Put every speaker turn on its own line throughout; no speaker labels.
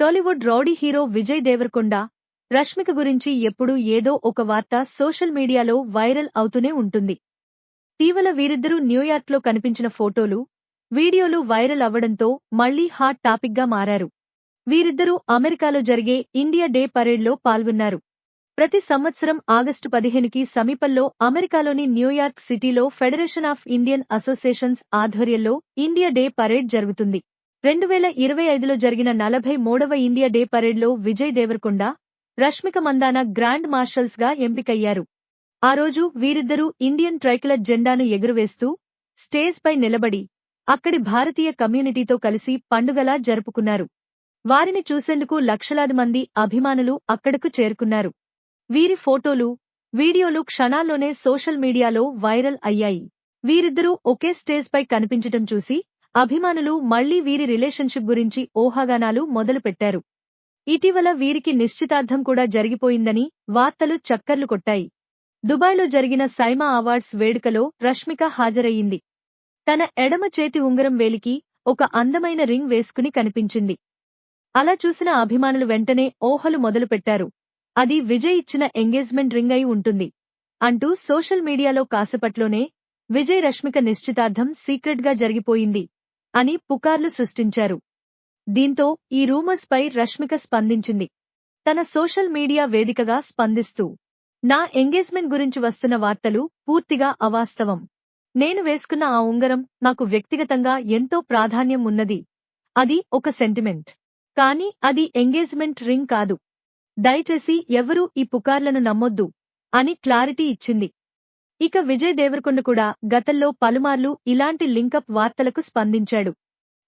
Tollywood rowdy hero Vijay Deverakonda Rashmika గురించి ఎప్పుడూ ఏదో ఒక వార్త సోషల్ మీడియాలో వైరల్ అవుతూనే ఉంటుంది. ఇటీవల వీరిద్దరూ న్యూయార్క్లో కనిపించిన ఫోటోలు వీడియోలు వైరల్ అవ్వడంతో మళ్ళీ హాట్ టాపిక్గా మారారు. వీరిద్దరూ అమెరికాలో జరిగే ఇండియా డే పరేడ్లో పాల్గొన్నారు. ప్రతి సంవత్సరం ఆగస్టు పదిహేనుకి సమీపంలో అమెరికాలోని న్యూయార్క్ సిటీలో ఫెడరేషన్ ఆఫ్ ఇండియన్ అసోసియేషన్స్ ఆధ్వర్యంలో ఇండియా డే పరేడ్ జరుగుతుంది. రెండు వేల ఇరవై ఐదులో జరిగిన నలభై మూడవ ఇండియా డే పరేడ్లో విజయ్ దేవరకొండ రష్మిక మందాన గ్రాండ్ మార్షల్స్గా ఎంపికయ్యారు. ఆ రోజు వీరిద్దరూ ఇండియన్ ట్రైకలర్ జెండాను ఎగురవేస్తూ స్టేజ్ పై నిలబడి అక్కడి భారతీయ కమ్యూనిటీతో కలిసి పండుగలా జరుపుకున్నారు. వారిని చూసేందుకు లక్షలాది మంది అభిమానులు అక్కడకు చేరుకున్నారు. వీరి ఫోటోలు వీడియోలు క్షణాల్లోనే సోషల్ మీడియాలో వైరల్ అయ్యాయి. వీరిద్దరూ ఒకే స్టేజ్ పై కనిపించటం చూసి అభిమానులు మళ్ళీ వీరి రిలేషన్షిప్ గురించి ఊహాగానాలు మొదలుపెట్టారు. ఇటీవల వీరికి నిశ్చితార్థం కూడా జరిగిపోయిందని వార్తలు చక్కర్లు కొట్టాయి. దుబాయ్లో జరిగిన సైమా అవార్డ్స్ వేడుకలో రష్మిక హాజరయ్యింది. తన ఎడమ చేతి ఉంగరం వేలికి ఒక అందమైన రింగ్ వేసుకుని కనిపించింది. అలా చూసిన అభిమానులు వెంటనే ఓహలు మొదలుపెట్టారు. అది విజయ్ ఇచ్చిన ఎంగేజ్మెంట్ రింగ్ అయి ఉంటుంది. అంటూ సోషల్ మీడియాలో కాసేపట్లోనే విజయ్ రష్మిక నిశ్చితార్థం సీక్రెట్గా జరిగిపోయింది. అని పుకార్లు సృష్టించారు. దీంతో ఈ రూమర్స్ పై రష్మిక స్పందించింది. తన సోషల్ మీడియా వేదికగా స్పందిస్తూ నా ఎంగేజ్మెంట్ గురించి వస్తున్న వార్తలు పూర్తిగా అవాస్తవం. నేను వేసుకున్న ఆ ఉంగరం నాకు వ్యక్తిగతంగా ఎంతో ప్రాధాన్యం ఉన్నది. అది ఒక సెంటిమెంట్. కానీ అది ఎంగేజ్మెంట్ రింగ్ కాదు. దయచేసి ఎవరూ ఈ పుకార్లను నమ్మొద్దు అని క్లారిటీ ఇచ్చింది. ఇక విజయ్ దేవరకొండ కూడా గతంలో పలుమార్లు ఇలాంటి లింకప్ వార్తలకు స్పందించాడు.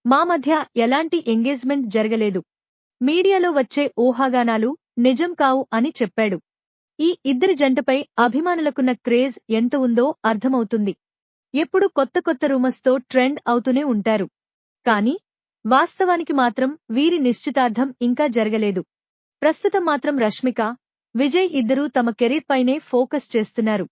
మా మధ్య ఎలాంటి ఎంగేజ్మెంట్ జరగలేదు. మీడియాలో వచ్చే ఊహాగానాలు నిజం కావు అని చెప్పాడు. ఈ ఇద్దరి జంటపై అభిమానులకున్న క్రేజ్ ఎంత ఉందో అర్థమవుతుంది. ఎప్పుడు కొత్త కొత్త రూమర్స్తో ట్రెండ్ అవుతూనే ఉంటారు. కానీ వాస్తవానికి మాత్రం వీరి నిశ్చితార్థం ఇంకా జరగలేదు. ప్రస్తుతం మాత్రం రష్మిక విజయ్ ఇద్దరూ తమ కెరీర్ పైనే ఫోకస్ చేస్తున్నారు.